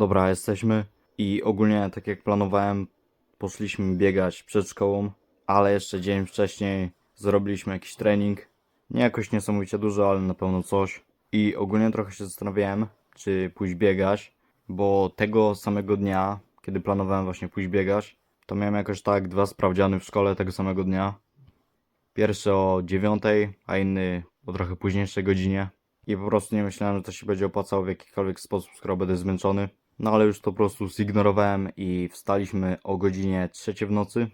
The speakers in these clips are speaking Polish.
Dobra, jesteśmy i ogólnie tak jak planowałem, poszliśmy biegać przed szkołą, ale jeszcze dzień wcześniej zrobiliśmy jakiś trening. Nie jakoś niesamowicie dużo, ale na pewno coś. I ogólnie trochę się zastanawiałem, czy pójść biegać, bo tego samego dnia, kiedy planowałem właśnie pójść biegać, to miałem jakoś tak dwa sprawdziany w szkole tego samego dnia. Pierwszy o 9, a inny o trochę późniejszej godzinie. I po prostu nie myślałem, że to się będzie opłacało w jakikolwiek sposób, skoro będę zmęczony. No ale już to po prostu zignorowałem i wstaliśmy o godzinie 3 w nocy.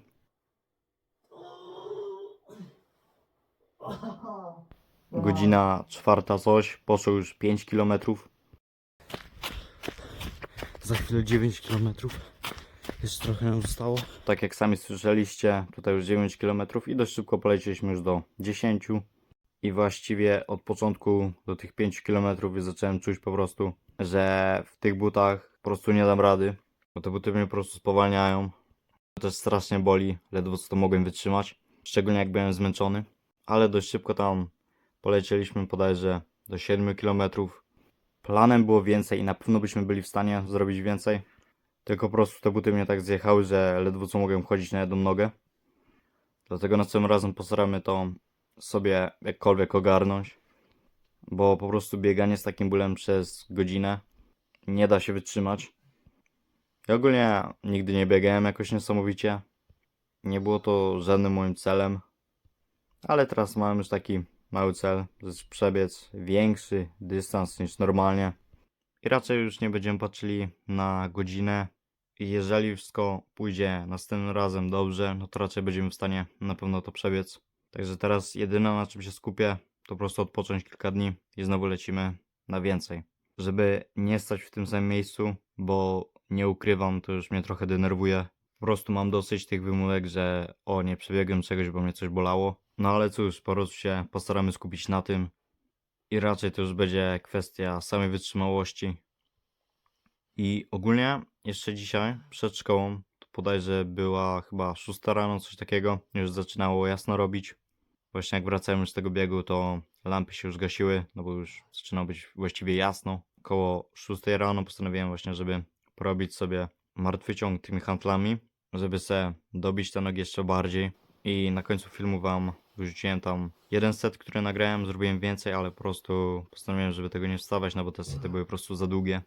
Godzina czwarta coś, poszło już 5 km. Za chwilę 9 km. Jeszcze trochę nam zostało. Tak jak sami słyszeliście, tutaj już 9 km i dość szybko polecieliśmy już do 10. I właściwie od początku do tych 5 km zacząłem czuć po prostu, że w tych butach po prostu nie dam rady. Bo te buty mnie po prostu spowalniają. To też strasznie boli, ledwo co to mogłem wytrzymać. Szczególnie jak byłem zmęczony. Ale dość szybko tam polecieliśmy bodajże do 7 km. Planem było więcej i na pewno byśmy byli w stanie zrobić więcej. Tylko po prostu te buty mnie tak zjechały, że ledwo co mogłem chodzić na jedną nogę. Dlatego następnym razem postaramy to sobie jakkolwiek ogarnąć. Bo po prostu bieganie z takim bólem przez godzinę nie da się wytrzymać. Ja ogólnie nigdy nie biegałem jakoś niesamowicie. Nie było to żadnym moim celem. Ale teraz mam już taki mały cel, że przebiec większy dystans niż normalnie. I raczej już nie będziemy patrzyli na godzinę. I jeżeli wszystko pójdzie następnym razem dobrze, no to raczej będziemy w stanie na pewno to przebiec. Także teraz jedyne na czym się skupię, to po prostu odpocząć kilka dni i znowu lecimy na więcej. Żeby nie stać w tym samym miejscu, bo nie ukrywam, to już mnie trochę denerwuje. Po prostu mam dosyć tych wymówek, że o, nie przebiegłem czegoś, bo mnie coś bolało. No ale cóż, po prostu się postaramy skupić na tym. I raczej to już będzie kwestia samej wytrzymałości. I ogólnie jeszcze dzisiaj przed szkołą, to bodajże była chyba 6 rano, coś takiego, już zaczynało jasno robić. Właśnie jak wracałem z tego biegu, to lampy się już gasiły, no bo już zaczynało być właściwie jasno. Około 6 rano postanowiłem właśnie, żeby porobić sobie martwy ciąg tymi handlami, żeby se dobić te nogi jeszcze bardziej. I na końcu filmu wam wyrzuciłem tam jeden set, który nagrałem, zrobiłem więcej, ale po prostu postanowiłem, żeby tego nie wstawać, no bo te sety były po prostu za długie.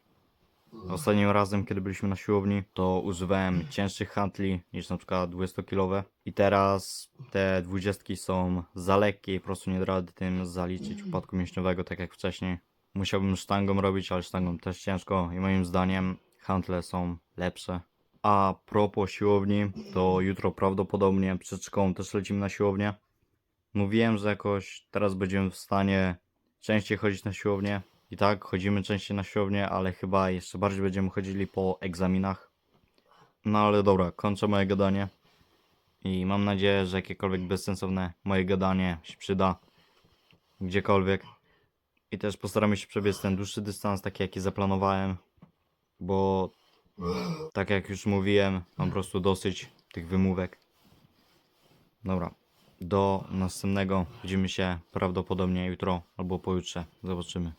Ostatnim razem, kiedy byliśmy na siłowni, to używałem cięższych handli niż na przykład 20-kilowe. I teraz te 20 są za lekkie i po prostu nie da rady tym zaliczyć upadku mięśniowego, tak jak wcześniej. Musiałbym sztangą robić, ale sztangą też ciężko i moim zdaniem handle są lepsze. A propos siłowni, to jutro prawdopodobnie przed szkołą też lecimy na siłownię. Mówiłem, że jakoś teraz będziemy w stanie częściej chodzić na siłownię. I tak, chodzimy częściej na siłownię, ale chyba jeszcze bardziej będziemy chodzili po egzaminach. No ale dobra, kończę moje gadanie. I mam nadzieję, że jakiekolwiek bezsensowne moje gadanie się przyda. Gdziekolwiek. I też postaramy się przebiec ten dłuższy dystans, taki jaki zaplanowałem. Bo tak jak już mówiłem, mam po prostu dosyć tych wymówek. Dobra. Do następnego widzimy się prawdopodobnie jutro albo pojutrze. Zobaczymy.